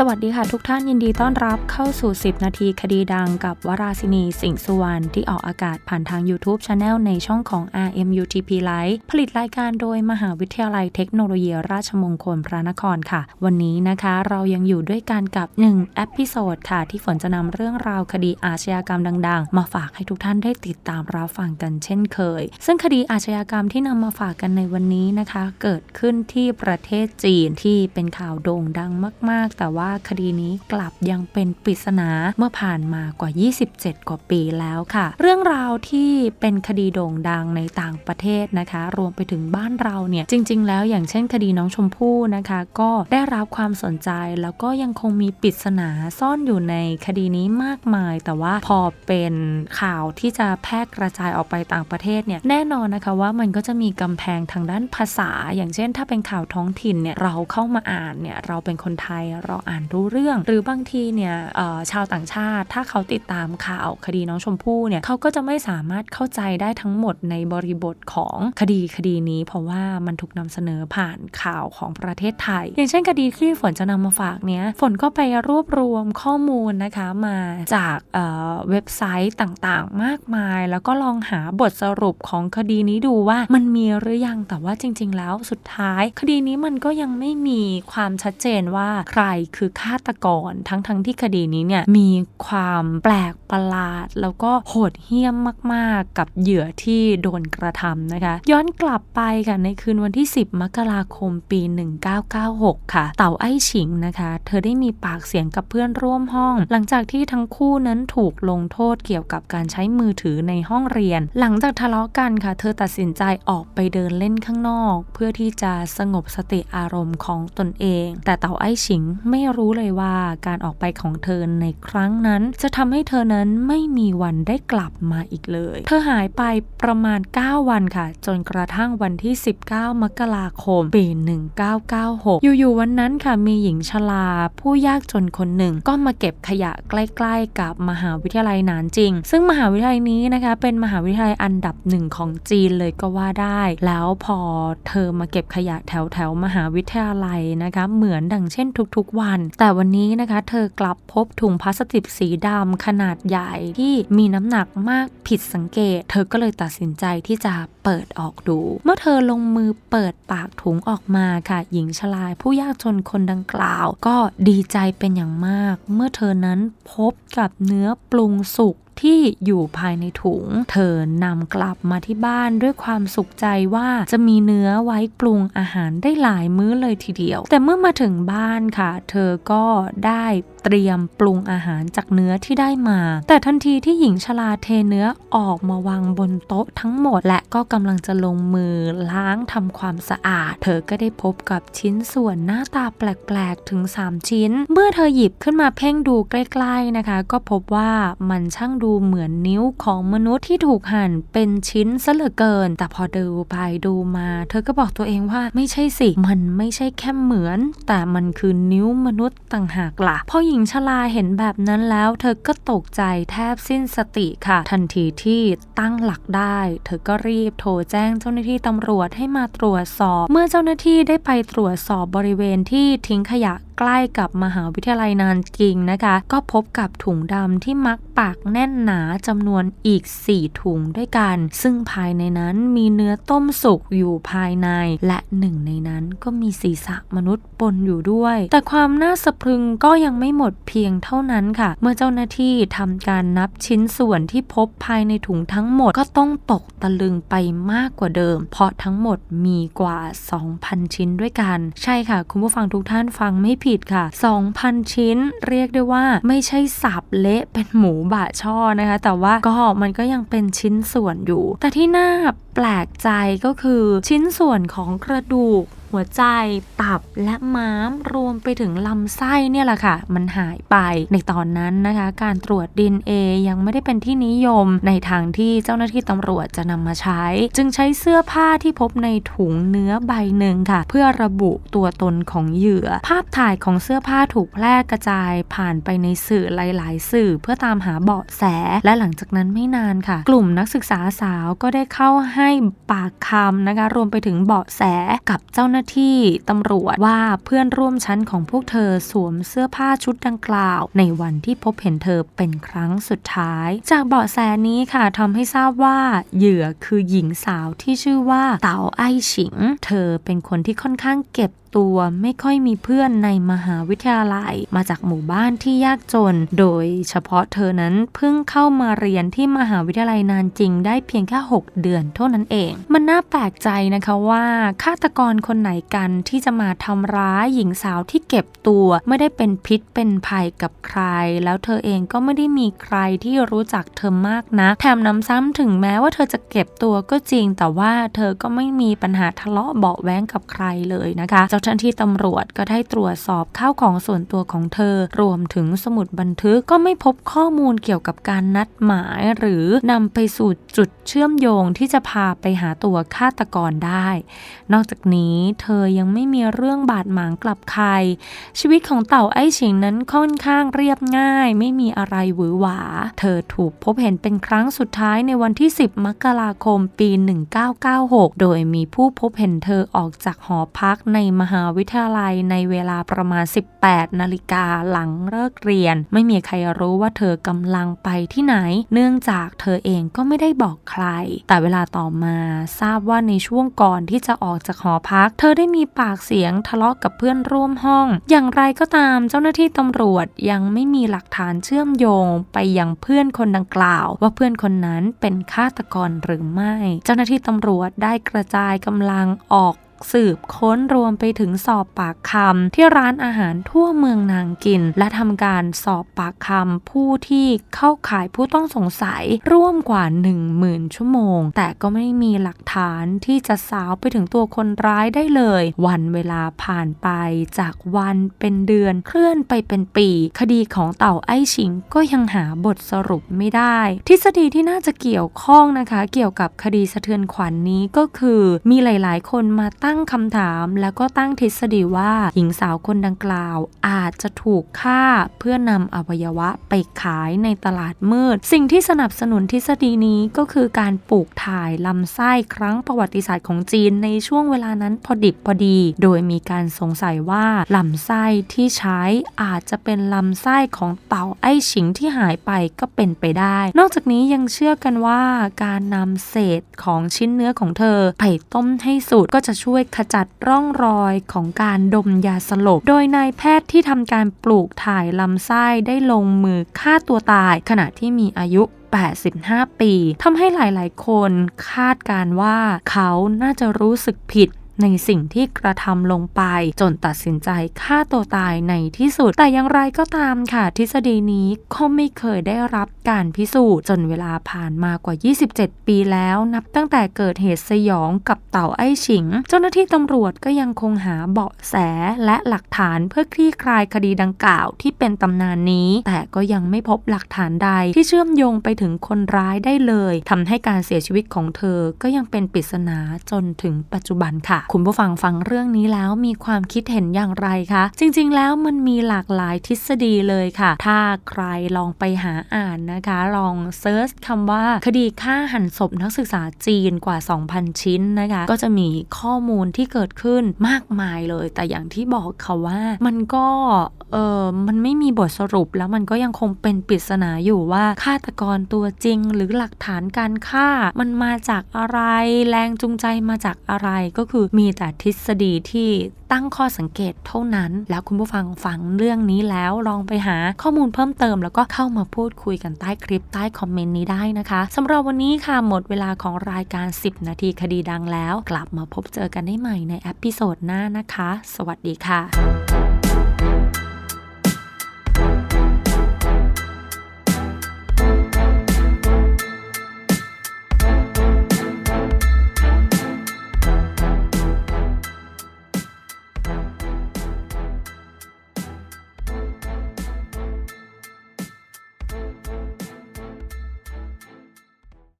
สวัสดีค่ะทุกท่านยินดีต้อนรับเข้าสู่ 10 นาทีคดีดังกับวราศินีสิงห์สุวรรณที่ออกอากาศผ่านทาง YouTube Channel ในช่องของ RMUTP Live ผลิตรายการโดยมหาวิทยาลัยเทคโนโลยีราชมงคลพระนครค่ะ วันนี้นะคะเรายังอยู่ด้วยกันกับ1เอพิโซดค่ะ ที่ฝนจะนำเรื่องราวคดีอาชญากรรมดัง ๆ มาฝากให้ทุกท่านได้ติดตามรับฟังกันเช่นเคย ซึ่งคดีอาชญากรรมที่นำมาฝากกันในวันนี้นะคะ เกิดขึ้นที่ประเทศจีนที่เป็นข่าวโด่งดังมาก ๆ แต่ว่าคดีนี้กลับยังเป็นปริศนาเมื่อผ่านมากว่า 27 กว่าปีแล้วค่ะ เรื่องราวที่เป็นคดีโด่งดังในต่างประเทศนะคะ รวมไปถึงบ้านเราเนี่ยจริง ๆ แล้วอย่างเช่นคดีน้องชมพู่นะคะ ก็ได้รับความสนใจแล้วก็ยังคงมีปริศนาซ่อนอยู่ในคดีนี้มากมาย แต่ว่าพอเป็นข่าวที่จะแพร่กระจายออกไปต่างประเทศเนี่ยแน่นอนนะคะว่ามันก็จะมีกำแพงทางด้านภาษา อย่างเช่น ถ้าเป็นข่าวท้องถิ่นเนี่ยเราเข้ามาอ่านเนี่ยเราเป็นคนไทยเราอ่านรู้เรื่อง หรือบางทีเนี่ยชาวต่างชาติ ถ้าเขาติดตามข่าวคดีน้องชมพู่เนี่ยเขาก็จะไม่สามารถเข้าใจได้ทั้งหมดในบริบทของคดีคดีนี้ เพราะว่ามันถูกนำเสนอผ่านข่าวของประเทศไทย อย่างเช่นคดีที่ฝนจะนำมาฝากเนี้ยฝนก็ไปรวบรวมข้อมูลนะคะมาจากเเว็บไซต์ต่างๆ มากมาย แล้วก็ลองหาบทสรุปของคดีนี้ดูว่ามันมีหรือยังแต่ว่าจริง ๆ แล้วสุดท้าย คดีนี้มันก็ยังไม่มีความชัดเจนว่าใครคือฆาตกร ทั้งๆทที่คดีนี้เนี่ยมีความแปลกประหลาด แล้วก็โหดเหี้ยมมากๆ กับเหยื่อที่โดนกระทำนะคะ ย้อนกลับไปค่ะในคืนวันที่ 10 มกราคมปี 1996 ค่ะ เต่าไอ้ฉิงนะคะ เธอได้มีปากเสียงกับเพื่อนร่วมห้อง หลังจากที่ทั้งคู่นั้นถูกลงโทษเกี่ยวกับการใช้มือถือในห้องเรียน หลังจากทะเลาะกันค่ะ เธอตัดสินใจออกไปเดินเล่นข้างนอก เพื่อที่จะสงบสติอารมณ์ของตนเอง แต่เต่าไอ้ฉิงไม่รู้เลยว่าการออกไปของเธอในครั้งนั้น จะทำให้เธอนั้นไม่มีวันได้กลับมาอีกเลย เธอหายไปประมาณ 9 วันค่ะ จนกระทั่งวันที่ 19 มกราคม ปี 1996 อยู่ๆวันนั้นค่ะมีหญิงชราผู้ยากจนคนหนึ่ง ก็มาเก็บขยะใกล้ๆ กับมหาวิทยาลัยนานจริง ซึ่งมหาวิทยาลัยนี้นะคะเป็นมหาวิทยาลัยอันดับหนึ่งของจีนเลยก็ว่าได้ แล้วพอเธอมาเก็บขยะแถวๆมหาวิทยาลัยนะคะ เหมือนดังเช่นทุกๆวันแต่วันนี้นะคะเธอกลับพบถุงพลาสติกสีดำขนาดใหญ่ที่มีน้ำหนักมากผิดสังเกต เธอก็เลยตัดสินใจที่จะเปิดออกดู เมื่อเธอลงมือเปิดปากถุงออกมาค่ะ หญิงชรายผู้ยากจนคนดังกล่าว ก็ดีใจเป็นอย่างมาก เมื่อเธอนั้นพบกับเนื้อปรุงสุก ที่อยู่ภายในถุง เธอนำกลับมาที่บ้านด้วยความสุขใจว่าจะมีเนื้อไว้ปรุงอาหารได้หลายมื้อเลยทีเดียว แต่เมื่อมาถึงบ้านค่ะ เธอก็ได้เตรียมปรุงอาหารจากเนื้อที่ได้มา แต่ทันทีที่หญิงชราเทเนื้อออกมาวางบนโต๊ะทั้งหมดและก็กำลังจะลงมือล้างทำความสะอาด เธอก็ได้พบกับชิ้นส่วนหน้าตาแปลกๆถึง 3 ชิ้น เมื่อเธอหยิบขึ้นมาเพ่งดูใกล้ๆนะคะ ก็พบว่ามันช่างดูเหมือนนิ้วของมนุษย์ที่ถูกหั่นเป็นชิ้นซะเหลือเกิน แต่พอดูไปดูมา เธอก็บอกตัวเองว่าไม่ใช่สิ มันไม่ใช่แค่เหมือน แต่มันคือนิ้วมนุษย์ต่างหากละ่ะพอหญิงชลาเห็นแบบนั้นแล้ว เธอก็ตกใจแทบสิ้นสติค่ะ ทันทีที่ตั้งหลักได้ เธอก็รีบโทรแจ้งเจ้าหน้าที่ตำรวจให้มาตรวจสอบ เมื่อเจ้าหน้าที่ได้ไปตรวจสอบบริเวณที่ทิ้งขยะใกล้กับมหาวิทยาลัยนานจริงนะคะ ก็พบกับถุงดำที่มัก ปากแน่นหนาจำนวนอีก 4 ถุงด้วยกัน ซึ่งภายในนั้นมีเนื้อต้มสุกอยู่ภายใน และหนึ่งในนั้นก็มีศีรษะมนุษย์ปนอยู่ด้วย แต่ความน่าสะพรึงก็ยังไม่หมดเพียงเท่านั้นค่ะ เมื่อเจ้าหน้าที่ทำการนับชิ้นส่วนที่พบภายในถุงทั้งหมดก็ต้องตกตะลึงไปมากกว่าเดิม เพราะทั้งหมดมีกว่า 2,000 ชิ้นด้วยกัน ใช่ค่ะ คุณผู้ฟังทุกท่านฟังไม่ผิดค่ะ 2,000 ชิ้น เรียกได้ว่าไม่ใช่สับเละเป็นหมูบะช่อนะคะ แต่ว่าก็มันก็ยังเป็นชิ้นส่วนอยู่ แต่ที่น่าแปลกใจก็คือชิ้นส่วนของกระดูก หัวใจ ตับและม้ามรวมไปถึงลำไส้เนี่ยแหละค่ะ มันหายไปในตอนนั้นนะคะ การตรวจดินเอยังไม่ได้เป็นที่นิยมในทางที่เจ้าหน้าที่ตำรวจจะนำมาใช้ จึงใช้เสื้อผ้าที่พบในถุงเนื้อใบหนึ่งค่ะ เพื่อระบุตัวตนของเหยื่อ ภาพถ่ายของเสื้อผ้าถูกแพร่กระจายผ่านไปในสื่อหลาย ๆ สื่อเพื่อตามหาเบาะแส และหลังจากนั้นไม่นานค่ะ กลุ่มนักศึกษาสาวก็ได้เข้าให้ปากคำนะคะ รวมไปถึงเบาะแสกับเจ้าหน้าน้าที่ตำรวจว่าเพื่อนร่วมชั้นของพวกเธอสวมเสื้อผ้าชุดดังกล่าว ในวันที่พบเห็นเธอเป็นครั้งสุดท้าย จากเบาะแสนี้ค่ะทำให้ทราบว่าเหยื่อคือหญิงสาวที่ชื่อว่าเต๋าไอฉิง เธอเป็นคนที่ค่อนข้างเก็บตัวไม่ค่อยมีเพื่อนในมหาวิทยาลัย มาจากหมู่บ้านที่ยากจน โดยเฉพาะเธอนั้นเพิ่งเข้ามาเรียนที่มหาวิทยาลัยนานจริง ได้เพียงแค่6 เดือนเท่านั้นเอง มันน่าแปลกใจนะคะว่าฆาตกรคนไหนกันที่จะมาทำร้ายหญิงสาวที่เก็บตัว ไม่ได้เป็นพิษเป็นภัยกับใคร แล้วเธอเองก็ไม่ได้มีใครที่รู้จักเธอมากนะแถมน้ำซ้ำถึงแม้ว่าเธอจะเก็บตัวก็จริง แต่ว่าเธอก็ไม่มีปัญหาทะเลาะเบาแว้งกับใครเลยนะคะเจ้าหน้าที่ตำรวจก็ได้ตรวจสอบข้าวของส่วนตัวของเธอ รวมถึงสมุดบันทึกก็ไม่พบข้อมูลเกี่ยวกับการนัดหมาย หรือนำไปสู่จุดเชื่อมโยงที่จะพาไปหาตัวฆาตกรได้ นอกจากนี้เธอยังไม่มีเรื่องบาดหมางกลับใคร ชีวิตของเต่าไอ้ฉิงนั้นค่อนข้างเรียบง่าย ไม่มีอะไรหวือหวา เธอถูกพบเห็นเป็นครั้งสุดท้ายในวันที่ 10 มกราคมปี 1996 โดยมีผู้พบเห็นเธอออกจากหอพักในมหาวิทยาลัยในเวลาประมาณ 18 นาฬิกาหลังเลิกเรียน ไม่มีใครรู้ว่าเธอกำลังไปที่ไหน เนื่องจากเธอเองก็ไม่ได้บอกใคร แต่เวลาต่อมาทราบว่าในช่วงก่อนที่จะออกจากหอพัก เธอได้มีปากเสียงทะเลาะกับเพื่อนร่วมห้อง อย่างไรก็ตามเจ้าหน้าที่ตำรวจยังไม่มีหลักฐานเชื่อมโยง ไปยังเพื่อนคนดังกล่าว ว่าเพื่อนคนนั้นเป็นฆาตกรหรือไม่ เจ้าหน้าที่ตำรวจได้กระจายกำลังออก สืบค้นรวมไปถึงสอบปากคำที่ร้านอาหารทั่วเมืองนางกิน และทำการสอบปากคำผู้ที่เข้าข่ายผู้ต้องสงสัยร่วมกว่า 10,000 ชั่วโมง แต่ก็ไม่มีหลักฐานที่จะสาวไปถึงตัวคนร้ายได้เลย วันเวลาผ่านไปจากวันเป็นเดือนเคลื่อนไปเป็นปี คดีของเต่าไอ้ชิงก็ยังหาบทสรุปไม่ได้ ทฤษฎีที่น่าจะเกี่ยวข้องนะคะ เกี่ยวกับคดีสะเทือนขวัญนนี้ก็คือ มีหลาย ๆ คนมาตั้งั้งคำถามแล้วก็ตั้งทฤษฎีว่า หญิงสาวคนดังกล่าว อาจจะถูกฆ่าเพื่อนำอวัยวะไปขายในตลาดมืด สิ่งที่สนับสนุนทฤษฎีนี้ก็คือการปลูกถ่ายลำไส้ครั้งประวัติศาสตร์ของจีนในช่วงเวลานั้นพอดิบพอดี โดยมีการสงสัยว่าลำไส้ที่ใช้อาจจะเป็นลำไส้ของเต่าไอ้ฉิงที่หายไปก็เป็นไปได้ นอกจากนี้ยังเชื่อกันว่าการนำเศษของชิ้นเนื้อของเธอไปต้มให้สุดก็จะช่วยวยขจัดร่องรอยของการดมยาสลบ โดยนายแพทย์ที่ทำการปลูกถ่ายลำไส้ได้ลงมือฆ่าตัวตาย ขณะที่มีอายุ85 ปี ทำให้หลาย ๆ คนคาดการว่าเขาน่าจะรู้สึกผิด ในสิ่งที่กระทำลงไป จนตัดสินใจฆ่าตัวตายในที่สุด แต่อย่างไรก็ตามค่ะ ทฤษฎีนี้ก็ไม่เคยได้รับการพิสูจน์ จนเวลาผ่านมากว่า 27 ปีแล้ว นับตั้งแต่เกิดเหตุสยองกับเต่าไอ้ฉิง เจ้าหน้าที่ตำรวจก็ยังคงหาเบาะแสและหลักฐานเพื่อคลี่คลายคดีดังกล่าวที่เป็นตำนานนี้ แต่ก็ยังไม่พบหลักฐานใดที่เชื่อมโยงไปถึงคนร้ายได้เลยทำให้การเสียชีวิตของเธอก็ยังเป็นปริศนาจนถึงปัจจุบันค่ะคุณผู้ฟังฟังเรื่องนี้แล้วมีความคิดเห็นอย่างไรคะ จริงๆ แล้วมันมีหลากหลายทฤษฎีเลยค่ะ ถ้าใครลองไปหาอ่านนะคะ ลองเซิร์ชคำว่าคดีฆ่าหันศพนักศึกษาจีนกว่า 2,000 ชิ้นนะคะ ก็จะมีข้อมูลที่เกิดขึ้นมากมายเลย แต่อย่างที่บอกค่ะว่ามันก็เออมันไม่มีบทสรุปแล้วมันก็ยังคงเป็นปริศนาอยู่ว่าฆาตกรตัวจริง หรือหลักฐานการฆ่า มันมาจากอะไรแรงจูงใจมาจากอะไรก็คือมีแต่ทฤษฎีที่ตั้งข้อสังเกตเท่านั้น แล้วคุณผู้ฟังฟังเรื่องนี้แล้วลองไปหาข้อมูลเพิ่มเติม แล้วก็เข้ามาพูดคุยกันใต้คลิปใต้คอมเมนต์นี้ได้นะคะสำหรับวันนี้ค่ะหมดเวลาของรายการ 10 นาทีคดีดังแล้ว กลับมาพบเจอกันได้ใหม่ในเอพิโซดหน้านะคะ สวัสดีค่ะ